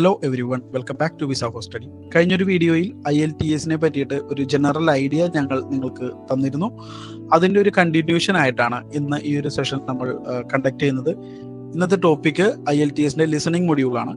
Hello everyone welcome back to visa ഹോസ്റ്റഡി കഴിഞ്ഞൊരു വീഡിയോയിൽ ഐ എൽ ടി എസിനെ പറ്റിയിട്ട് ഒരു ജനറൽ ഐഡിയ ഞങ്ങൾ നിങ്ങൾക്ക് തന്നിരുന്നു. അതിന്റെ ഒരു കണ്ടിന്യൂഷൻ ആയിട്ടാണ് ഇന്ന് ഈ ഒരു സെഷൻ നമ്മൾ കണ്ടക്ട് ചെയ്യുന്നത്. ഇന്നത്തെ ടോപ്പിക്ക് ഐ എൽ ടി എസിന്റെ ലിസണിംഗ് മൊഡ്യൂളാണ്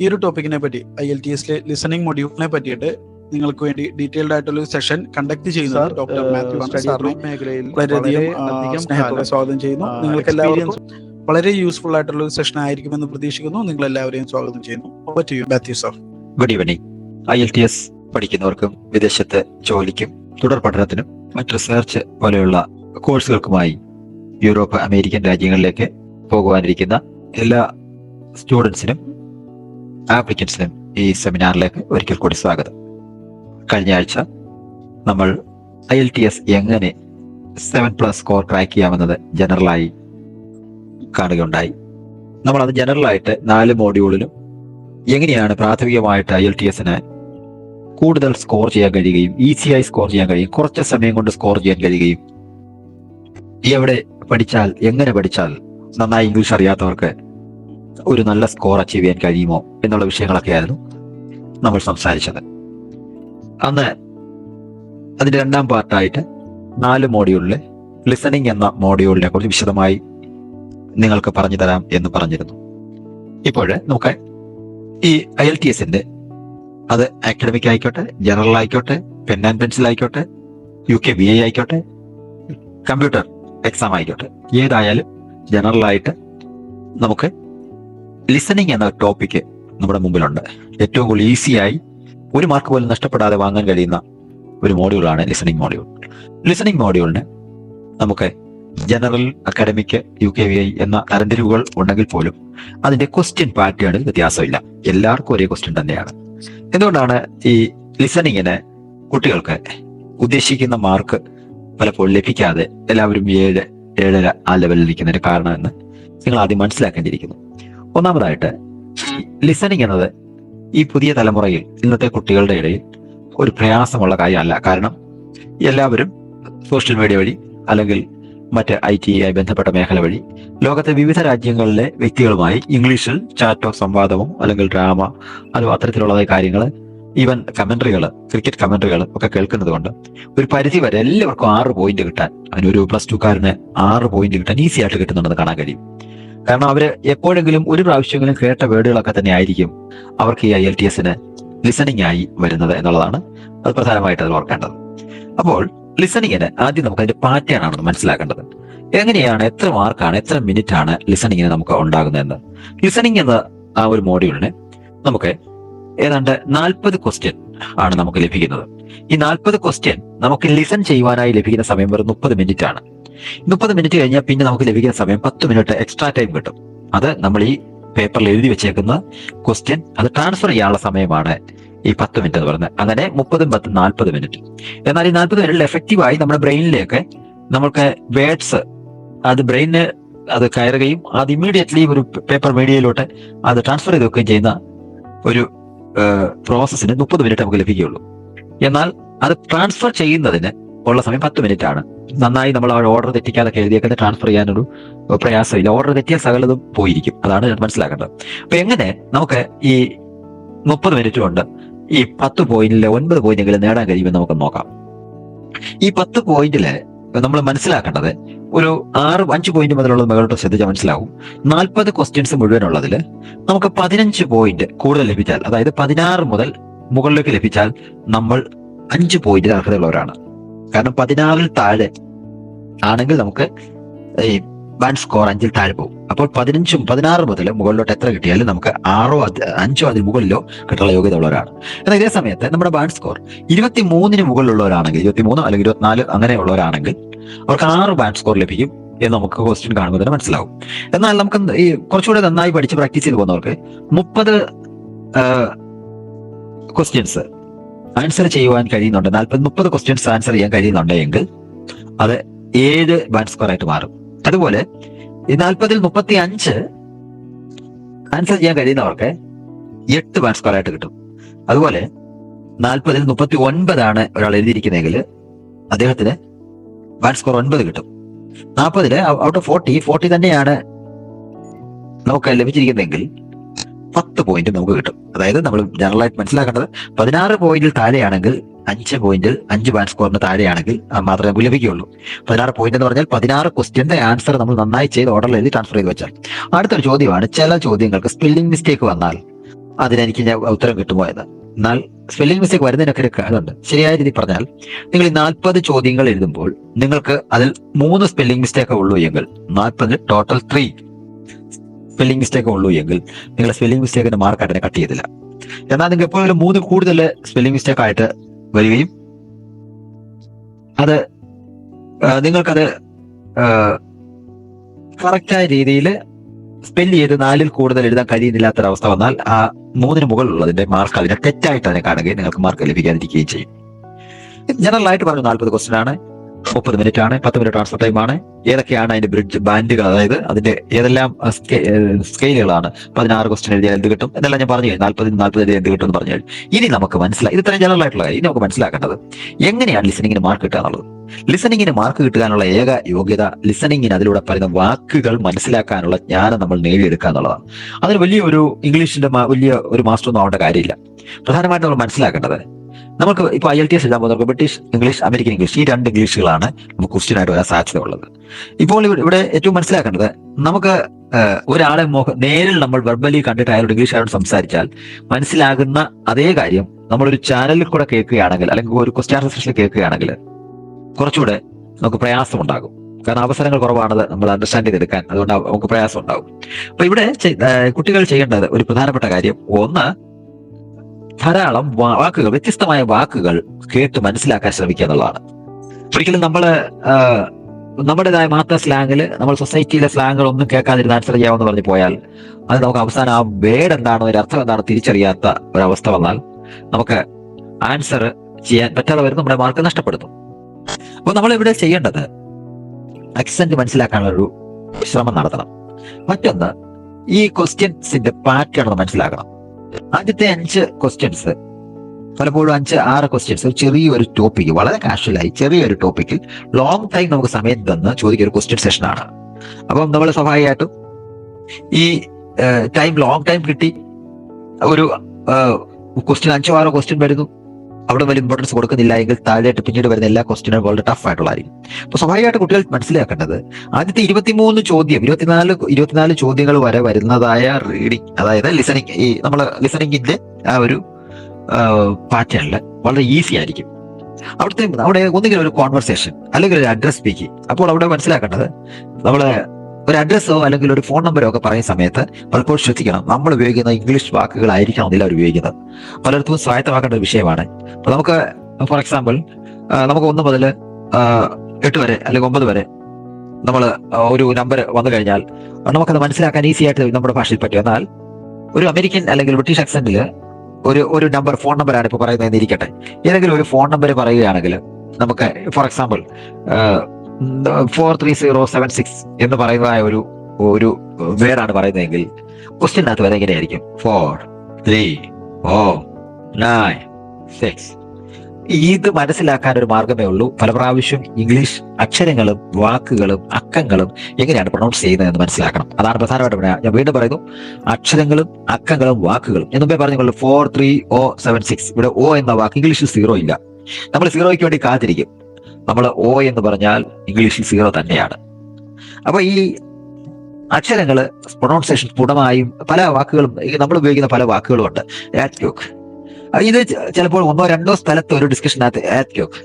ഈ ഒരു ടോപ്പിക്കിനെ പറ്റി ഐ എൽ ടി എസിലെ ലിസണിംഗ് മൊഡ്യൂളിനെ പറ്റിയിട്ട് നിങ്ങൾക്ക് വേണ്ടി ഡീറ്റെയിൽഡ് ആയിട്ടുള്ള ഒരു സെഷൻ കണ്ടക്ട് ചെയ്യുന്നത് ഡോക്ടർ മാത്യു സാറിനെ വളരെയധികം സ്നേഹത്തോടെ സ്വാഗതം ചെയ്യുന്നു. നിങ്ങൾക്ക് എല്ലാവർക്കും വളരെ യൂസ്ഫുൾ ആയിട്ടുള്ള ഒരു സെഷൻ ആയിരിക്കുമെന്ന് പ്രതീക്ഷിക്കുന്നു. നിങ്ങൾ എല്ലാവരെയും സ്വാഗതം ചെയ്യുന്നു. Sir good evening I L T S പഠിക്കുന്നവർക്കും വിദേശത്ത് ജോലിക്കും തുടർ പഠനത്തിനും മറ്റ് റിസർച്ച് പോലെയുള്ള കോഴ്സുകൾക്കുമായി യൂറോപ്പ് അമേരിക്കൻ രാജ്യങ്ങളിലേക്ക് പോകുവാനിരിക്കുന്ന എല്ലാ സ്റ്റുഡൻസിനും ആപ്ലിക്കൻസിനും ഈ സെമിനാറിലേക്ക് ഒരിക്കൽ കൂടി സ്വാഗതം. കഴിഞ്ഞ ആഴ്ച നമ്മൾ ഐ എൽ ടി എസ് എങ്ങനെ സെവൻ പ്ലസ് സ്കോർ ക്രാക്ക് ചെയ്യാമെന്നത് ജനറലായി കാണുകയുണ്ടായി. നമ്മൾ അത് ജനറലായിട്ട് നാല് മോഡ്യൂളിലും എങ്ങനെയാണ് പ്രാഥമികമായിട്ട് ഐ എൽ ടി എസിന് കൂടുതൽ സ്കോർ ചെയ്യാൻ കഴിയുകയും ഈസിയായി സ്കോർ ചെയ്യാൻ കഴിയും കുറച്ച് സമയം കൊണ്ട് സ്കോർ ചെയ്യാൻ കഴിയുകയും. എവിടെ പഠിച്ചാൽ എങ്ങനെ പഠിച്ചാൽ നന്നായി ഇംഗ്ലീഷ് അറിയാത്തവർക്ക് ഒരു നല്ല സ്കോർ അച്ചീവ് ചെയ്യാൻ കഴിയുമോ എന്നുള്ള വിഷയങ്ങളൊക്കെ ആയിരുന്നു നമ്മൾ സംസാരിച്ചത്. അന്ന് അതിന്റെ രണ്ടാം പാർട്ടായിട്ട് നാല് മോഡ്യൂളിലെ ലിസണിംഗ് എന്ന മോഡ്യൂളിനെ കുറിച്ച് വിശദമായി നിങ്ങൾക്ക് പറഞ്ഞു തരാം എന്ന് പറഞ്ഞിരുന്നു. ഇപ്പോൾ നമുക്ക് ഈ ഐ എൽ ടി എസിന്റെ അത് അക്കാഡമിക് ആയിക്കോട്ടെ ജനറൽ ആയിക്കോട്ടെ പെൻ ആൻഡ് പെൻസിൽ ആയിക്കോട്ടെ യു കെ ബി എ ആയിക്കോട്ടെ കമ്പ്യൂട്ടർ എക്സാം ആയിക്കോട്ടെ ഏതായാലും ജനറൽ ആയിട്ട് നമുക്ക് ലിസണിങ് എന്ന ടോപ്പിക്ക് നമ്മുടെ മുമ്പിലുണ്ട്. ഏറ്റവും കൂടുതൽ ഈസിയായി ഒരു മാർക്ക് പോലും നഷ്ടപ്പെടാതെ വാങ്ങാൻ കഴിയുന്ന ഒരു മോഡ്യൂളാണ് ലിസണിങ് മോഡ്യൂൾ ലിസണിങ് മോഡ്യൂളിന് നമുക്ക് general academic U K V I എന്ന തരംതിരിവുകൾ ഉണ്ടെങ്കിൽ പോലും അതിന്റെ ക്വസ്റ്റ്യൻ പാറ്റേണിൽ വ്യത്യാസമില്ല. എല്ലാവർക്കും ഒരേ ക്വസ്റ്റ്യൻ തന്നെയാണ്. എന്തുകൊണ്ടാണ് ഈ ലിസണിങ്ങിന് കുട്ടികൾക്ക് ഉദ്ദേശിക്കുന്ന മാർക്ക് പലപ്പോഴും ലഭിക്കാതെ എല്ലാവരും ഏഴ് ഏഴര ആ ലെവലിൽ നിൽക്കുന്നതിന് കാരണമെന്ന് നിങ്ങൾ ആദ്യം മനസ്സിലാക്കേണ്ടിയിരിക്കുന്നു. ഒന്നാമതായിട്ട് ലിസണിങ് എന്നത് ഈ പുതിയ തലമുറയിൽ ഇന്നത്തെ കുട്ടികളുടെ ഇടയിൽ ഒരു പ്രയാസമുള്ള കാര്യമല്ല. കാരണം എല്ലാവരും സോഷ്യൽ മീഡിയ വഴി അല്ലെങ്കിൽ മറ്റ് ഐ ടി ഐ ബന്ധപ്പെട്ട മേഖല വഴി ലോകത്തെ വിവിധ രാജ്യങ്ങളിലെ വ്യക്തികളുമായി ഇംഗ്ലീഷിൽ ചാറ്റോ സംവാദമോ അല്ലെങ്കിൽ ഡ്രാമ അതോ അത്തരത്തിലുള്ളതായ കാര്യങ്ങൾ ഈവൻ കമന്ററികൾ ക്രിക്കറ്റ് കമന്ററികൾ ഒക്കെ കേൾക്കുന്നത് കൊണ്ട് ഒരു പരിധി വരെ എല്ലാവർക്കും ആറ് പോയിന്റ് കിട്ടാൻ അതിനൊരു പ്ലസ് ടുക്കാരന് ആറ് പോയിന്റ് കിട്ടാൻ ഈസി ആയിട്ട് കിട്ടുന്നുണ്ടെന്ന് കാണാൻ കഴിയും. കാരണം അവർ എപ്പോഴെങ്കിലും ഒരു പ്രാവശ്യമെങ്കിലും കേട്ട വേർഡുകളൊക്കെ തന്നെ ആയിരിക്കും അവർക്ക് ഈ ഐ എൽ ടി എസിന് ലിസണിങ് ആയി വരുന്നത് എന്നുള്ളതാണ് അത് പ്രധാനമായിട്ട് അത് ഓർക്കേണ്ടത്. അപ്പോൾ ലിസണിങ്ങിന് ആദ്യം നമുക്ക് അതിന്റെ പാറ്റേൺ ആണെന്ന് മനസ്സിലാക്കേണ്ടത്. എങ്ങനെയാണ് എത്ര മാർക്കാണ് എത്ര മിനിറ്റ് ആണ് ലിസണിങ്ങിന് നമുക്ക് ഉണ്ടാകുന്നതെന്ന്. ലിസണിങ് എന്ന ആ ഒരു മോഡ്യൂളിന് നമുക്ക് ഏതാണ്ട് നാൽപ്പത് ക്വസ്റ്റ്യൻ ആണ് നമുക്ക് ലഭിക്കുന്നത്. ഈ നാൽപ്പത് ക്വസ്റ്റ്യൻ നമുക്ക് ലിസൺ ചെയ്യുവാനായി ലഭിക്കുന്ന സമയം വെറും മുപ്പത് മിനിറ്റ് ആണ്. മുപ്പത് മിനിറ്റ് കഴിഞ്ഞാൽ പിന്നെ നമുക്ക് ലഭിക്കുന്ന സമയം പത്ത് മിനിറ്റ് എക്സ്ട്രാ ടൈം കിട്ടും. അത് നമ്മൾ ഈ പേപ്പറിൽ എഴുതി വെച്ചേക്കുന്ന ക്വസ്റ്റ്യൻ അത് ട്രാൻസ്ഫർ ചെയ്യാനുള്ള സമയമാണ് ഈ പത്ത് മിനിറ്റ് എന്ന് പറയുന്നത്. അങ്ങനെ മുപ്പതും പത്ത് നാൽപ്പത് മിനിറ്റ് എന്നാൽ ഈ നാൽപ്പത് മിനിറ്റിൽ എഫക്റ്റീവായി നമ്മുടെ ബ്രെയിനിലേക്ക് നമുക്ക് വേർഡ്സ് അത് ബ്രെയിനിന് അത് കയറുകയും അത് ഇമ്മീഡിയറ്റ്ലി ഒരു പേപ്പർ മീഡിയയിലോട്ട് അത് ട്രാൻസ്ഫർ ചെയ്ത് വെക്കുകയും ചെയ്യുന്ന ഒരു പ്രോസസ്സിന് മുപ്പത് മിനിറ്റ് നമുക്ക് ലഭിക്കുകയുള്ളൂ. എന്നാൽ അത് ട്രാൻസ്ഫർ ചെയ്യുന്നതിന് ഉള്ള സമയം പത്ത് മിനിറ്റ് ആണ്. നന്നായി നമ്മൾ ആ ഓർഡർ തെറ്റിക്കാതെ എഴുതിയേക്കുന്നത് ട്രാൻസ്ഫർ ചെയ്യാനൊരു പ്രയാസമില്ല. ഓർഡർ തെറ്റിയ സകലതും പോയിരിക്കും. അതാണ് മനസ്സിലാക്കേണ്ടത്. അപ്പൊ എങ്ങനെ നമുക്ക് ഈ മുപ്പത് മിനിറ്റ് കൊണ്ട് ഈ പത്ത് പോയിന്റിലെ ഒൻപത് പോയിന്റെങ്കിലും നേടാൻ കഴിയുമെന്ന് നമുക്ക് നോക്കാം. ഈ പത്ത് പോയിന്റിൽ നമ്മൾ മനസ്സിലാക്കേണ്ടത് ഒരു ആറ് അഞ്ച് പോയിന്റ് മുതലുള്ള മകളോട്ട് ശ്രദ്ധിച്ചാൽ മനസ്സിലാവും. നാൽപ്പത് ക്വസ്റ്റ്യൻസ് മുഴുവനുള്ളതിൽ നമുക്ക് പതിനഞ്ച് പോയിന്റ് കൂടുതൽ ലഭിച്ചാൽ അതായത് പതിനാറ് മുതൽ മുകളിലേക്ക് ലഭിച്ചാൽ നമ്മൾ അഞ്ച് പോയിന്റ് അർഹതയുള്ളവരാണ്. കാരണം പതിനാറിൽ താഴെ ആണെങ്കിൽ നമുക്ക് ഈ വൺ സ്കോർ അഞ്ചിൽ താഴെ പോകും. അപ്പോൾ പതിനഞ്ചും പതിനാറ് മുതൽ മുകളിലോട്ട് എത്ര കിട്ടിയാലും നമുക്ക് ആറോ അഞ്ചോ അതിന് മുകളിലോ കിട്ടാനുള്ള യോഗ്യത ഉള്ളവരാണ് എന്നാൽ ഇതേ സമയത്ത് നമ്മുടെ ബാൻഡ് സ്കോർ ഇരുപത്തി മൂന്നിന് മുകളിലുള്ളവരാണെങ്കിൽ ഇരുപത്തി മൂന്നോ അല്ലെങ്കിൽ ഇരുപത്തിനാല് അങ്ങനെയുള്ളവരാണെങ്കിൽ അവർക്ക് ആറ് ബാൻഡ് സ്കോർ ലഭിക്കും എന്ന് നമുക്ക് ക്വസ്റ്റ്യൻ കാണുമ്പോൾ തന്നെ മനസ്സിലാവും. എന്നാൽ നമുക്ക് ഈ കുറച്ചുകൂടെ നന്നായി പഠിച്ച് പ്രാക്ടീസ് ചെയ്ത് പോകുന്നവർക്ക് മുപ്പത് ക്വസ്റ്റ്യൻസ് ആൻസർ ചെയ്യുവാൻ കഴിയുന്നുണ്ട്. നാൽപ്പത് മുപ്പത് ക്വസ്റ്റ്യൻസ് ആൻസർ ചെയ്യാൻ കഴിയുന്നുണ്ടെങ്കിൽ അത് ഏഴ് ബാൻഡ് സ്കോർ ആയിട്ട് മാറും. അതുപോലെ ഈ നാൽപ്പതിൽ മുപ്പത്തി അഞ്ച് ആൻസർ ചെയ്യാൻ കഴിയുന്നവർക്ക് എട്ട് ബാൻഡ് സ്കോർ ആയിട്ട് കിട്ടും. അതുപോലെ നാൽപ്പതിൽ മുപ്പത്തി ഒൻപതാണ് ഒരാൾ എഴുതിയിരിക്കുന്നതെങ്കിൽ അദ്ദേഹത്തിന് വൺ സ്കോർ ഒൻപത് കിട്ടും. നാൽപ്പതിൽ ഔട്ട് ഓഫ് ഫോർട്ടി ഫോർട്ടി തന്നെയാണ് നമുക്ക് ലഭിച്ചിരിക്കുന്നതെങ്കിൽ പത്ത് പോയിന്റ് നമുക്ക് കിട്ടും. അതായത് നമ്മൾ ജനറലായിട്ട് മനസ്സിലാക്കേണ്ടത് പതിനാറ് പോയിന്റിൽ താഴെയാണെങ്കിൽ അഞ്ച് പോയിന്റ് അഞ്ച് ബാറ്റ് സ്കോറിന് താഴെയാണെങ്കിൽ മാത്രമേ ലഭിക്കുകയുള്ളൂ. പതിനാറ് പോയിന്റ് എന്ന് പറഞ്ഞാൽ പതിനാറ് ക്വസ്റ്റ്യന്റെ ആൻസർ നമ്മൾ നന്നായി ചെയ്ത് ഓർഡറിൽ എഴുതി ട്രാൻസ്ഫർ ചെയ്ത് വെച്ചാൽ അടുത്തൊരു ചോദ്യമാണ് ചില ചോദ്യങ്ങൾക്ക് സ്പെല്ലിംഗ് മിസ്റ്റേക്ക് വന്നാൽ അതിനെനിക്ക് ഞാൻ ഉത്തരം കിട്ടുമോ എന്ന്. എന്നാൽ സ്പെല്ലിംഗ് മിസ്റ്റേക്ക് വരുന്നതിനൊക്കെ ഒരു കാര്യമുണ്ട് ശരിയായ രീതി പറഞ്ഞാൽ നിങ്ങൾ ഈ നാൽപ്പത് ചോദ്യങ്ങൾ എഴുതുമ്പോൾ നിങ്ങൾക്ക് അതിൽ മൂന്ന് സ്പെല്ലിംഗ് മിസ്റ്റേക്ക് ഉള്ളൂ എങ്കിൽ നാൽപ്പത് ടോട്ടൽ ത്രീ സ്പെല്ലിംഗ് മിസ്റ്റേക്ക് ഉള്ളൂ എങ്കിൽ നിങ്ങളുടെ സ്പെല്ലിംഗ് മിസ്റ്റേക്കിന്റെ മാർക്കായിട്ട് അതിനെ കട്ട് ചെയ്തില്ല എന്നാൽ നിങ്ങൾക്ക് എപ്പോഴും മൂന്ന് കൂടുതൽ സ്പെല്ലിംഗ് മിസ്റ്റേക്ക് ആയിട്ട് വരികയും അത് നിങ്ങൾക്കത് കറക്റ്റായ രീതിയിൽ സ്പെല്ല് ചെയ്ത് നാലിൽ കൂടുതൽ എഴുതാൻ കഴിയുന്നില്ലാത്തൊരവസ്ഥ വന്നാൽ ആ മൂന്നിന് മുകളിലുള്ളതിന്റെ മാർക്ക് അതിനെ തെറ്റായിട്ട് അതിനെ കാണുകയും നിങ്ങൾക്ക് മാർക്ക് ലഭിക്കാതിരിക്കുകയും ചെയ്യും. ജനറൽ ആയിട്ട് പറഞ്ഞു നാൽപ്പത് ക്വസ്റ്റൻ ആണ്. മുപ്പത് മിനിറ്റ് ആണ് പത്ത് മിനിറ്റ് ട്രാൻസ്ഫർ ടൈം ആണ്. ഏതൊക്കെയാണ് അതിന്റെ ബ്രിഡ്ജ് ബാൻഡുകൾ അതായത് അതിന്റെ ഏതെല്ലാം സ്കെയിലുകളാണ് പതിനാറ് ക്വസ്റ്റൻ എഴുതിയാൽ എന്ത് കിട്ടും? എന്നെല്ലാം ഞാൻ പറഞ്ഞു കഴിഞ്ഞു. നാൽപ്പതിന് നാൽപ്പത് എന്ത് കിട്ടും എന്ന് പറഞ്ഞു കഴിഞ്ഞു. ഇനി നമുക്ക് മനസ്സിലായി ഇത് ഇത്രയും ജനറൽ ആയിട്ടുള്ള ഇനി നമുക്ക് മനസ്സിലാക്കേണ്ടത് എങ്ങനെയാണ് ലിസണിങ്ങിന് മാർക്ക് കിട്ടുക എന്നുള്ളത് ലിസണിങ്ങിന് മാർക്ക് കിട്ടാനുള്ള ഏക യോഗ്യത ലിസണിങ്ങിന് അതിലൂടെ പറയുന്ന വാക്കുകൾ മനസ്സിലാക്കാനുള്ള ജ്ഞാനം നമ്മൾ നേടിയെടുക്കുക എന്നുള്ളതാണ്. അതിന് വലിയ ഒരു ഇംഗ്ലീഷിന്റെ വലിയ ഒരു മാസ്റ്റർ ഒന്നും ആവേണ്ട കാര്യമില്ല. പ്രധാനമായിട്ടും നമ്മൾ മനസ്സിലാക്കേണ്ടത് നമുക്ക് ഇപ്പൊ ഐ എൽ ടി എസ് എഴുതാൻ പോകുന്നവർക്ക് ബ്രിട്ടീഷ് ഇംഗ്ലീഷ് അമേരിക്കൻ ഇംഗ്ലീഷ് ഈ രണ്ട് ഇംഗ്ലീഷുകളാണ് നമുക്ക് ക്വസ്റ്റ്യൻ ആയിട്ട് വരാൻ സാധ്യത ഉള്ളത് ഇപ്പോൾ ഇവിടെ ഏറ്റവും മനസ്സിലാക്കേണ്ടത് നമുക്ക് ഒരാളെ മുഖ നേരിൽ നമ്മൾ വെർബലി കണ്ടിട്ട് അയാളോട് ഇംഗ്ലീഷ് സംസാരിച്ചാൽ മനസ്സിലാകുന്ന അതേ കാര്യം നമ്മളൊരു ചാനലിൽ കൂടെ കേൾക്കുകയാണെങ്കിൽ അല്ലെങ്കിൽ ഒരു ക്വസ്റ്റ്യൻ സെഷനിൽ കേൾക്കുകയാണെങ്കിൽ കുറച്ചുകൂടെ നമുക്ക് പ്രയാസം ഉണ്ടാകും. കാരണം അവസരങ്ങൾ കുറവാണത് നമ്മൾ അണ്ടർസ്റ്റാൻഡ് ചെയ്തെടുക്കാൻ. അതുകൊണ്ട് നമുക്ക് പ്രയാസം ഉണ്ടാകും. അപ്പൊ ഇവിടെ കുട്ടികൾ ചെയ്യേണ്ടത് ഒരു പ്രധാനപ്പെട്ട കാര്യം. ഒന്ന് ധാരാളം വാക്കുകൾ വ്യത്യസ്തമായ വാക്കുകൾ കേട്ട് മനസ്സിലാക്കാൻ ശ്രമിക്കുക എന്നുള്ളതാണ്. ഒരിക്കലും നമ്മൾ ആഹ്, നമ്മുടേതായ മാത്രം സ്ലാങ്ങിൽ നമ്മൾ സൊസൈറ്റിയിലെ സ്ലാങ്ങുകൾ ഒന്നും കേൾക്കാതിരുന്ന് ആൻസർ ചെയ്യാമെന്ന് പറഞ്ഞു പോയാൽ അത് നമുക്ക് അവസാനം ആ വേർഡ് എന്താണോ ഒരു അർത്ഥം എന്താണോ തിരിച്ചറിയാത്ത ഒരവസ്ഥ വന്നാൽ നമുക്ക് ആൻസർ ചെയ്യാൻ പറ്റാതെ വരും നമ്മുടെ മാർക്ക് നഷ്ടപ്പെടുന്നു അപ്പൊ നമ്മൾ ഇവിടെ ചെയ്യേണ്ടത് അക്സെന്റ് മനസ്സിലാക്കാനുള്ള ഒരു ശ്രമം നടത്തണം. മറ്റൊന്ന് ഈ ക്വസ്റ്റ്യൻസിന്റെ പാറ്റേൺ മനസ്സിലാക്കണം. ആദ്യത്തെ അഞ്ച് ക്വസ്റ്റ്യൻസ് പലപ്പോഴും അഞ്ച് ആറ് ക്വസ്റ്റ്യൻസ് ചെറിയൊരു ടോപ്പിക്ക് വളരെ കാഷ്വലായി ചെറിയൊരു ടോപ്പിക്കിൽ ലോങ് ടൈം നമുക്ക് സമയം തന്ന് ചോദിക്കുന്ന ഒരു ക്വസ്റ്റ്യൻ സെഷനാണ് അപ്പം നമ്മൾ സ്വാഭാവികമായിട്ടും ഈ ടൈം ലോങ് ടൈം കിട്ടി. ഒരു ക്വസ്റ്റ്യൻ അഞ്ചോ ആറോ ക്വസ്റ്റ്യൻ വരുന്നു. അവിടെ വലിയ ഇമ്പോർട്ടൻസ് കൊടുക്കുന്നില്ല എങ്കിൽ താഴെയായിട്ട് പിന്നീട് വരുന്ന എല്ലാ ക്വസ്റ്റ്യനും വളരെ ടഫ് ആയിട്ടുള്ളതായിരിക്കും. അപ്പൊ സ്വാഭാവികമായിട്ട് കുട്ടികൾ മനസ്സിലാക്കേണ്ടത് ആദ്യത്തെ ഇരുപത്തിമൂന്ന് ചോദ്യം ഇരുപത്തിനാല് ഇരുപത്തിനാല് ചോദ്യങ്ങൾ വരെ വരുന്നതായ റീഡിങ് അതായത് ലിസണിങ് ഈ നമ്മൾ ലിസണിങ്ങിന്റെ ആ ഒരു പാറ്റേണിൽ വളരെ ഈസി ആയിരിക്കും. അവിടുത്തെ അവിടെ ഒന്നുകിൽ ഒരു കോൺവെർസേഷൻ അല്ലെങ്കിൽ ഒരു അഡ്രസ് സ്പീക്കിംഗ് അപ്പോൾ അവിടെ മനസ്സിലാക്കേണ്ടത് നമ്മൾ ഒരു അഡ്രസ്സോ അല്ലെങ്കിൽ ഒരു ഫോൺ നമ്പറോ ഒക്കെ പറയുന്ന സമയത്ത് പലപ്പോഴും ശ്രദ്ധിക്കണം. നമ്മൾ ഉപയോഗിക്കുന്ന ഇംഗ്ലീഷ് വാക്കുകളായിരിക്കണം അതിൽ അവർ ഉപയോഗിക്കുന്നത്. പലർക്കും സ്വായത്തമാക്കേണ്ട ഒരു വിഷയമാണ്. അപ്പൊ നമുക്ക് ഫോർ എക്സാമ്പിൾ നമുക്ക് ഒന്ന് മുതൽ എട്ട് വരെ അല്ലെങ്കിൽ ഒമ്പത് വരെ നമ്മൾ ഒരു നമ്പർ വന്നു കഴിഞ്ഞാൽ നമുക്കത് മനസ്സിലാക്കാൻ ഈസി ആയിട്ട് നമ്മുടെ ഭാഷയിൽ പറ്റും. എന്നാൽ ഒരു അമേരിക്കൻ അല്ലെങ്കിൽ ബ്രിട്ടീഷ് അക്സെന്റിൽ ഒരു ഒരു നമ്പർ ഫോൺ നമ്പറാണ് ഇപ്പോൾ പറയുന്നതെന്ന് ഇരിക്കട്ടെ ഏതെങ്കിലും ഒരു ഫോൺ നമ്പർ പറയുകയാണെങ്കിൽ നമുക്ക് for example four three zero seven six എന്ന് പറയുന്നതായ ഒരു ഒരു വേറാണ് പറയുന്നതെങ്കിൽ ക്വസ്റ്റ്യനകത്ത് വരെ എങ്ങനെയായിരിക്കും? Four three O nine six ഇത് മനസ്സിലാക്കാൻ ഒരു മാർഗമേ ഉള്ളൂ. പല പ്രാവശ്യം ഇംഗ്ലീഷ് അക്ഷരങ്ങളും വാക്കുകളും അക്കങ്ങളും എങ്ങനെയാണ് പ്രൊണൗൺസ് ചെയ്യുന്നത് എന്ന് മനസ്സിലാക്കണം. അതാണ് പ്രധാനമായിട്ട് ഞാൻ വീണ്ടും പറയുന്നു. അക്ഷരങ്ങളും അക്കങ്ങളും വാക്കുകളും. മുമ്പേ പറഞ്ഞുള്ളൂ four three O seven six ഇവിടെ ഓ എന്ന വാക്ക് ഇംഗ്ലീഷിൽ സീറോ ഇല്ല. നമ്മൾ സീറോയ്ക്ക് വേണ്ടി കാത്തിരിക്കും. നമ്മൾ ഓ എന്ന് പറഞ്ഞാൽ ഇംഗ്ലീഷിൽ സീറോ തന്നെയാണ്. അപ്പൊ ഈ അക്ഷരങ്ങൾ പ്രൊണൗൺസിയേഷൻ പൂർണമായും പല വാക്കുകളും നമ്മൾ ഉപയോഗിക്കുന്ന പല വാക്കുകളും ഉണ്ട്. ഇത് ചിലപ്പോൾ ഒന്നോ രണ്ടോ സ്ഥലത്ത് ഒരു ഡിസ്കഷനകത്ത് ആറ്റ്യോക്ക്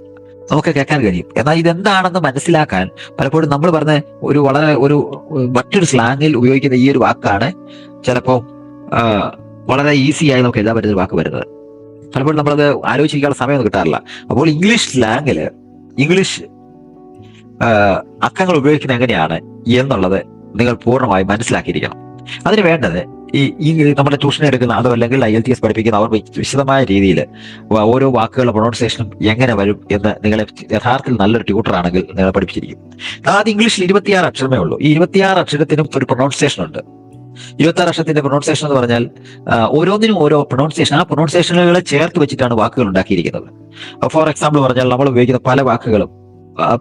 നമുക്ക് കേൾക്കാൻ കഴിയും. എന്നാൽ ഇതെന്താണെന്ന് മനസ്സിലാക്കാൻ പലപ്പോഴും നമ്മൾ പറഞ്ഞ ഒരു വളരെ ഒരു മറ്റൊരു സ്ലാങ്ങിൽ ഉപയോഗിക്കുന്ന ഈ ഒരു വാക്കാണ് ചിലപ്പോൾ വളരെ ഈസി ആയി നമുക്ക് എഴുതാൻ പറ്റുന്ന വാക്ക് വരുന്നത്. പലപ്പോഴും നമ്മളത് ആലോചിക്കാനുള്ള സമയമൊന്നും കിട്ടാറില്ല. അപ്പോൾ ഇംഗ്ലീഷ് സ്ലാങ്ങിൽ ഇംഗ്ലീഷ് അക്കങ്ങൾ ഉപയോഗിക്കുന്നത് എങ്ങനെയാണ് എന്നുള്ളത് നിങ്ങൾ പൂർണമായി മനസ്സിലാക്കിയിരിക്കണം. അതിന് വേണ്ടത് ഈ ഈ നമ്മുടെ ട്യൂഷൻ എടുക്കുന്ന അതോ അല്ലെങ്കിൽ ഐ എൽ ടി എസ് പഠിപ്പിക്കുന്ന അവർ വിശദമായ രീതിയിൽ ഓരോ വാക്കുകളുടെ പ്രൊണൗൺസിയേഷനും എങ്ങനെ വരും എന്ന് നിങ്ങളെ യഥാർത്ഥത്തിൽ നല്ലൊരു ട്യൂട്ടറാണെങ്കിൽ നിങ്ങളെ പഠിപ്പിച്ചിരിക്കും. അത് ഇംഗ്ലീഷിൽ ഇരുപത്തിയാറ് അക്ഷരമേ ഉള്ളൂ. ഈ ഇരുപത്തിയാറ് അക്ഷരത്തിനും ഒരു പ്രൊണൗൺസിയേഷൻ ഉണ്ട്. ഇരുപത്തി ആറ് അക്ഷരത്തിന്റെ പ്രൊണൗൺസിയേഷൻ എന്ന് പറഞ്ഞാൽ ഓരോന്നിനും ഓരോ പ്രൊണൗൺസിയേഷൻ ആ പ്രൊണൗൺസിയേഷനുകളെ ചേർത്ത് വെച്ചിട്ടാണ് വാക്കുകൾ ഉണ്ടാക്കിയിരിക്കുന്നത്. ഫോർ എക്സാമ്പിൾ പറഞ്ഞാൽ നമ്മൾ ഉപയോഗിക്കുന്ന പല വാക്കുകളും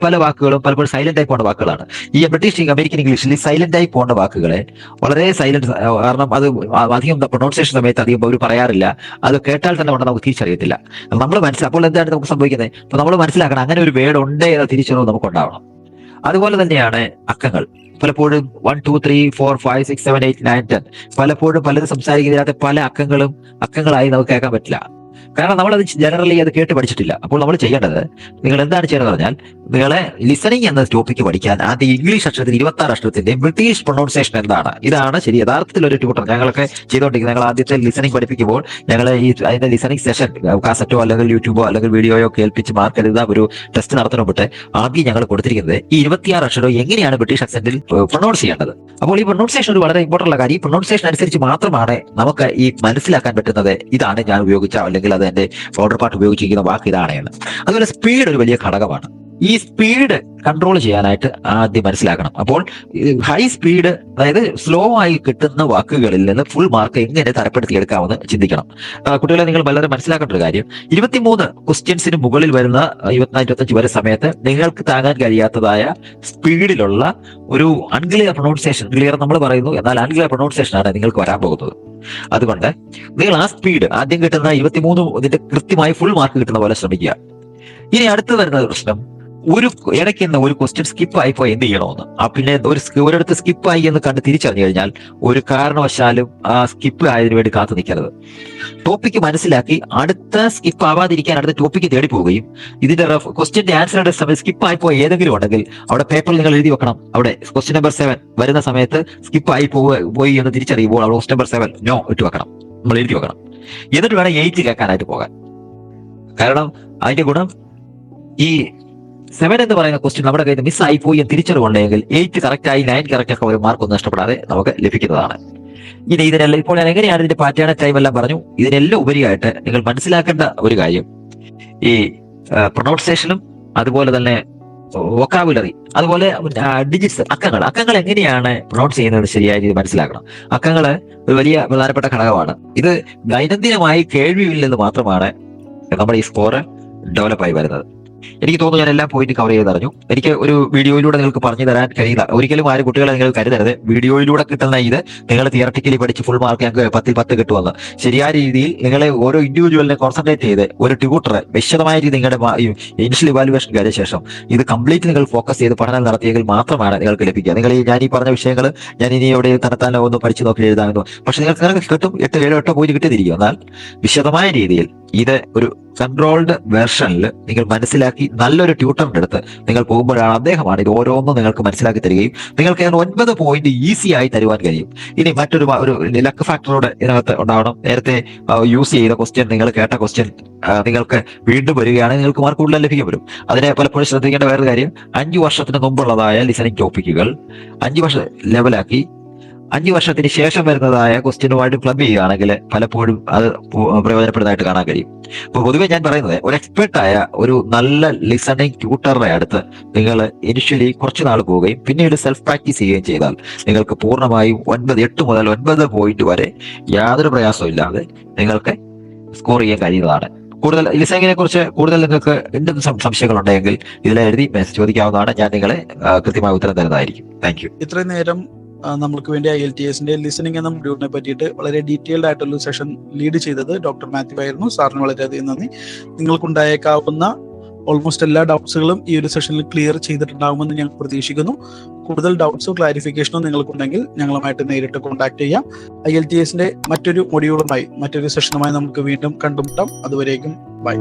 പല വാക്കുകളും പലപ്പോഴും സൈലന്റ് ആയി പോകേണ്ട വാക്കുകളാണ്. ഈ ബ്രിട്ടീഷ് അമേരിക്കൻ ഇംഗ്ലീഷിൽ സൈലന്റ് ആയി പോകേണ്ട വാക്കുകളെ വളരെ സൈലന്റ് കാരണം അത് അധികം പ്രൊണൗൺസിയേഷൻ സമയത്ത് അധികം അവർ പറയാറില്ല. അത് കേട്ടാൽ തന്നെ ഉണ്ടെന്ന് നമുക്ക് തിരിച്ചറിയത്തില്ല. നമ്മൾ മനസ്സിലാ അപ്പോൾ എന്താണ് നമുക്ക് സംഭവിക്കുന്നത്? അപ്പൊ നമ്മൾ മനസ്സിലാക്കണം അങ്ങനെ ഒരു വേർഡ് ഉണ്ട് എന്ന തിരിച്ചറിവ് നമുക്ക് ഉണ്ടാവണം. അതുപോലെ തന്നെയാണ് അക്കങ്ങൾ. പലപ്പോഴും one two three four five six seven eight nine ten പലപ്പോഴും പലരും സംസാരിക്കുന്നതിനകത്ത് പല അക്കങ്ങളും അക്കങ്ങളായി നമുക്ക് കേൾക്കാൻ പറ്റില്ല. കാരണം നമ്മളത് ജനറലി അത് കേട്ട് പഠിച്ചിട്ടില്ല. അപ്പോൾ നമ്മൾ ചെയ്യേണ്ടത് നിങ്ങൾ എന്താണ് ചെയ്യുന്നത് പറഞ്ഞാൽ നിങ്ങളെ ലിസണിങ് എന്ന ടോപ്പിക്ക് പഠിക്കാൻ ആദ്യം ഇംഗ്ലീഷ് അക്ഷരത്തിൽ ഇരുപത്തി ആറ് അക്ഷരത്തിന്റെ ബ്രിട്ടീഷ് പ്രൊണൗൺസിയേഷൻ എന്താണ്? ഇതാണ് ശരി. യഥാർത്ഥത്തിൽ ഒരു ട്യൂട്ടർ ഞങ്ങളൊക്കെ ചെയ്തുകൊണ്ടിരിക്കുന്നത് ഞങ്ങൾ ആദ്യത്തെ ലിസണിങ് പഠിപ്പിക്കുമ്പോൾ ഞങ്ങൾ ഈ അതിന്റെ ലിസണിങ് സെഷൻ കാസറ്റോ അല്ലെങ്കിൽ യൂട്യൂബോ അല്ലെങ്കിൽ വീഡിയോയോ കേൾപ്പിച്ച് മാർക്ക് എഴുതാ ഒരു ടെസ്റ്റ് നടത്തണപ്പെട്ട് ആദ്യം ഞങ്ങൾ കൊടുത്തിരിക്കുന്നത് ഈ ഇരുപത്തിയാറ് അക്ഷരം എങ്ങനെയാണ് ബ്രിട്ടീഷ് അക്സെന്റിൽ പ്രൊണൗൺസ് ചെയ്യേണ്ടത്? അപ്പോൾ ഈ പ്രൊണൗൺസിയേഷൻ ഒരു വളരെ ഇമ്പോർട്ടന്റ് ഉള്ള കാര്യം. ഈ പ്രൊണൗൺസിയേഷൻ അനുസരിച്ച് മാത്രമാണ് നമുക്ക് ഈ മനസ്സിലാക്കാൻ പറ്റുന്നത് ഇതാണ് ഞാൻ ഉപയോഗിച്ച അല്ലെങ്കിൽ അത് എന്റെ ഫോൾഡർ പാർട്ട് ഉപയോഗിച്ചിരിക്കുന്ന വാക്ക് ഇതാണ് അതുപോലെ സ്പീഡ് ഒരു വലിയ ഘടകമാണ്. ഈ സ്പീഡ് കൺട്രോൾ ചെയ്യാനായിട്ട് ആദ്യം മനസ്സിലാക്കണം. അപ്പോൾ ഹൈ സ്പീഡ് അതായത് സ്ലോ ആയി കിട്ടുന്ന വാക്കുകളിൽ നിന്ന് ഫുൾ മാർക്ക് എങ്ങനെ തരപ്പെടുത്തിയെടുക്കാമെന്ന് ചിന്തിക്കണം. കുട്ടികളെ നിങ്ങൾ വളരെ മനസ്സിലാക്കേണ്ട ഒരു കാര്യം. ഇരുപത്തിമൂന്ന് ക്വസ്റ്റ്യൻസിന് മുകളിൽ വരുന്ന ഇരുപത്തിനാല് ഇരുപത്തഞ്ച് വരെ സമയത്ത് നിങ്ങൾക്ക് താങ്ങാൻ കഴിയാത്തതായ സ്പീഡിലുള്ള ഒരു അൺക്ലിയർ പ്രൊണൗൺസിയേഷൻ ക്ലിയർ നമ്മൾ പറയുന്നു. എന്നാൽ അൺക്ലിയർ പ്രൊണൗൺസിയേഷൻ ആണ് നിങ്ങൾക്ക് വരാൻ പോകുന്നത്. അതുകൊണ്ട് നിങ്ങൾ ആ സ്പീഡ് ആദ്യം കിട്ടുന്ന ഇരുപത്തിമൂന്ന് ഇതിന്റെ കൃത്യമായി ഫുൾ മാർക്ക് കിട്ടുന്ന പോലെ ശ്രമിക്കുക. ഇനി അടുത്ത് വരുന്ന പ്രശ്നം. ഒരു ഇടയ്ക്ക് നിന്ന് ഒരു ക്വസ്റ്റ്യൻ സ്കിപ്പ് ആയിപ്പോ എന്ത് ചെയ്യണമെന്ന്? ആ പിന്നെ ഒരു ഒരിടത്ത് സ്കിപ്പ് ആയി എന്ന് കണ്ട് തിരിച്ചറിഞ്ഞു കഴിഞ്ഞാൽ ഒരു കാരണവശാലും ആ സ്കിപ്പ് ആയതിനു വേണ്ടി കാത്തു നിൽക്കരുത്. ടോപ്പിക്ക് മനസ്സിലാക്കി അടുത്ത സ്കിപ്പ് ആവാതിരിക്കാൻ അടുത്ത ടോപ്പിക്ക് തേടി പോവുകയും ഇതിന്റെ ക്വസ്റ്റ്യന്റെ ആൻസറുടെ സമയത്ത് സ്കിപ്പ് ആയിപ്പോ ഏതെങ്കിലും ഉണ്ടെങ്കിൽ അവിടെ പേപ്പറിൽ നിങ്ങൾ എഴുതി വെക്കണം. അവിടെ ക്വസ്റ്റ്യൻ നമ്പർ സെവൻ വരുന്ന സമയത്ത് സ്കിപ്പ് ആയി പോയി എന്ന് തിരിച്ചറിയുമ്പോൾ അവിടെ ക്വസ്റ്റ്യൻ നമ്പർ സെവൻ നോ ഇട്ട് വെക്കണം. നമ്മൾ എഴുതി വെക്കണം. എന്നിട്ട് വേണം എയ്റ്റ് കേൾക്കാനായിട്ട് പോകാൻ. കാരണം അതിന്റെ ഗുണം ഈ സെവൻ എന്ന് പറയുന്ന ക്വസ്റ്റ്യൻ നമ്മുടെ കയ്യിൽ മിസ് ആയി പോയി തിരിച്ചറിവുണ്ടെങ്കിൽ എയ്റ്റ് കറക്റ്റ് ആയി നയൻ കറക്റ്റ് ഒക്കെ ഒരു മാർക്ക് നഷ്ടപ്പെടാതെ നമുക്ക് ലഭിക്കുന്നതാണ്. ഇനി ഇതിനെല്ലാം ഇപ്പോൾ ഞാൻ എങ്ങനെയാണ് ഇതിന്റെ പാറ്റേൺ ടൈം എല്ലാം പറഞ്ഞു? ഇതിനെല്ലാം ഉപരിയായിട്ട് നിങ്ങൾ മനസ്സിലാക്കേണ്ട ഒരു കാര്യം. ഈ പ്രൊണൗൺസിയേഷനും അതുപോലെ തന്നെ വൊക്കാബുലറി അതുപോലെ ഡിജിറ്റ്സ് അക്കങ്ങൾ. അക്കങ്ങൾ എങ്ങനെയാണ് പ്രൊണൗൺസ് ചെയ്യുന്നത് ശരിയായ രീതി മനസ്സിലാക്കണം. അക്കങ്ങൾ ഒരു വലിയ പ്രധാനപ്പെട്ട ഘടകമാണ്. ഇത് ദൈനംദിനമായി കേൾവിയിൽ നിന്ന് മാത്രമാണ് നമ്മുടെ ഈ സ്കോർ ഡെവലപ്പായി വരുന്നത്. എനിക്ക് തോന്നുന്നു ഞാൻ എല്ലാ പോയിന്റ് കവർ ചെയ്ത് അറിഞ്ഞു എനിക്ക് ഒരു വീഡിയോയിലൂടെ നിങ്ങൾക്ക് പറഞ്ഞു തരാൻ കഴിയില്ല. ഒരിക്കലും ആരും കുട്ടികളെ നിങ്ങൾ കരുതരുത്. വീഡിയോയിലൂടെ കിട്ടുന്ന ഇത് നിങ്ങൾ തിയറട്ടിക്കലി പഠിച്ച് ഫുൾ മാർക്ക് ഞങ്ങൾക്ക് പത്തിൽ പത്ത് കിട്ടുമെന്ന്. ശരിയായ രീതിയിൽ നിങ്ങളെ ഓരോ ഇൻഡിവിജ്വലിനെ കോൺസെൻട്രേറ്റ് ചെയ്ത് ഒരു ട്യൂട്ടർ വിശദമായ രീതി നിങ്ങളുടെ ഇനിഷ്യൽ ഇവാലുവേഷൻ കഴിഞ്ഞ ശേഷം ഇത് കംപ്ലീറ്റ് നിങ്ങൾ ഫോക്കസ് ചെയ്ത് പഠനം നടത്തിയെങ്കിൽ മാത്രമാണ് നിങ്ങൾക്ക് ലഭിക്കുക. നിങ്ങൾ ഈ ഞാൻ ഈ പറഞ്ഞ വിഷയങ്ങൾ ഞാൻ ഇനി എവിടെ തന്നെത്താനോ ഒന്ന് പഠിച്ചു നോക്കി എഴുതാമെന്നോ പക്ഷെ നിങ്ങൾക്ക് നിങ്ങൾക്ക് കിട്ടും. എട്ട് ഏഴോ എട്ടോ പോയിന്റ് കിട്ടിയിരിക്കും. എന്നാൽ വിശദമായ രീതിയിൽ ഇത് ഒരു കൺട്രോൾഡ് വേർഷനിൽ നിങ്ങൾ മനസ്സിലാക്കി നല്ലൊരു ട്യൂട്ടറിന്റെ അടുത്ത് നിങ്ങൾ പോകുമ്പോഴാണ് അദ്ദേഹമാണ് ഇത് ഓരോന്നും നിങ്ങൾക്ക് മനസ്സിലാക്കി തരികയും നിങ്ങൾക്ക് ഞാൻ ഒൻപത് പോയിന്റ് ഈസി ആയി തരുവാൻ കഴിയും. ഇനി മറ്റൊരു ഒരു ലക്ക് ഫാക്ടറോട് ഇതിനകത്ത് ഉണ്ടാവണം. നേരത്തെ യൂസ് ചെയ്ത ക്വസ്റ്റ്യൻ നിങ്ങൾ കേട്ട ക്വസ്റ്റ്യൻ നിങ്ങൾക്ക് വീണ്ടും വരികയാണെങ്കിൽ നിങ്ങൾക്ക് മാർക്ക് കൂടുതൽ വരും. അതിനെ പലപ്പോഴും ശ്രദ്ധിക്കേണ്ട വേറൊരു കാര്യം അഞ്ചു വർഷത്തിന് മുമ്പുള്ളതായ ലിസണിംഗ് ടോപ്പിക്കുകൾ അഞ്ചു വർഷം ലെവലാക്കി അഞ്ചു വർഷത്തിന് ശേഷം വരുന്നതായ ക്വസ്റ്റ്യനുമായിട്ട് ക്ലബ് ചെയ്യുകയാണെങ്കിൽ പലപ്പോഴും അത് പ്രയോജനപ്പെടുന്നതായിട്ട് കാണാൻ കഴിയും. അപ്പൊ പൊതുവെ ഞാൻ പറയുന്നത് ഒരു എക്സ്പെർട്ട് ആയ ഒരു നല്ല ലിസണിങ് ട്യൂട്ടറുടെ അടുത്ത് നിങ്ങൾ ഇനിഷ്യലി കുറച്ച് നാൾ പോവുകയും പിന്നീട് സെൽഫ് പ്രാക്ടീസ് ചെയ്യുകയും ചെയ്താൽ നിങ്ങൾക്ക് പൂർണമായും ഒൻപത് എട്ട് മുതൽ ഒൻപത് പോയിന്റ് വരെ യാതൊരു പ്രയാസവും ഇല്ലാതെ നിങ്ങൾക്ക് സ്കോർ ചെയ്യാൻ കഴിയുന്നതാണ്. കൂടുതൽ ലിസണിങ്ങിനെ കുറിച്ച് കൂടുതൽ നിങ്ങൾക്ക് എന്തെങ്കിലും സംശയങ്ങൾ ഉണ്ടെങ്കിൽ ഇതിലെഴുതി മെസ്സേജ് ചോദിക്കാവുന്നതാണ്. ഞാൻ നിങ്ങളെ കൃത്യമായ ഉത്തരം തരുന്നതായിരിക്കും. താങ്ക് യു ഇത്രയും നേരം നമ്മൾക്ക് വേണ്ടി ഐ എൽ ടി എസിന്റെ ലിസണിംഗ് എന്ന മൊഡ്യൂളിനെ പറ്റിയിട്ട് വളരെ ഡീറ്റെയിൽഡ് ആയിട്ടുള്ള സെഷൻ ലീഡ് ചെയ്തത് ഡോക്ടർ മാത്യു ആയിരുന്നു. സാറിന് വളരെയധികം നന്ദി. നിങ്ങൾക്കുണ്ടായേക്കാവുന്ന ഓൾമോസ്റ്റ് എല്ലാ ഡൗട്ട്സുകളും ഈ ഒരു സെഷനിൽ ക്ലിയർ ചെയ്തിട്ടുണ്ടാകുമെന്ന് ഞങ്ങൾ പ്രതീക്ഷിക്കുന്നു. കൂടുതൽ ഡൗട്ട്സോ ക്ലാരിഫിക്കേഷനോ നിങ്ങൾക്കുണ്ടെങ്കിൽ ഞങ്ങളുമായിട്ട് നേരിട്ട് കോൺടാക്ട് ചെയ്യാം. ഐ എൽ ടി എസിന്റെ മറ്റൊരു മൊഡ്യൂളുമായി മറ്റൊരു സെഷനുമായി നമുക്ക് വീണ്ടും കണ്ടുമുട്ടാം. അതുവരേക്കും ബൈ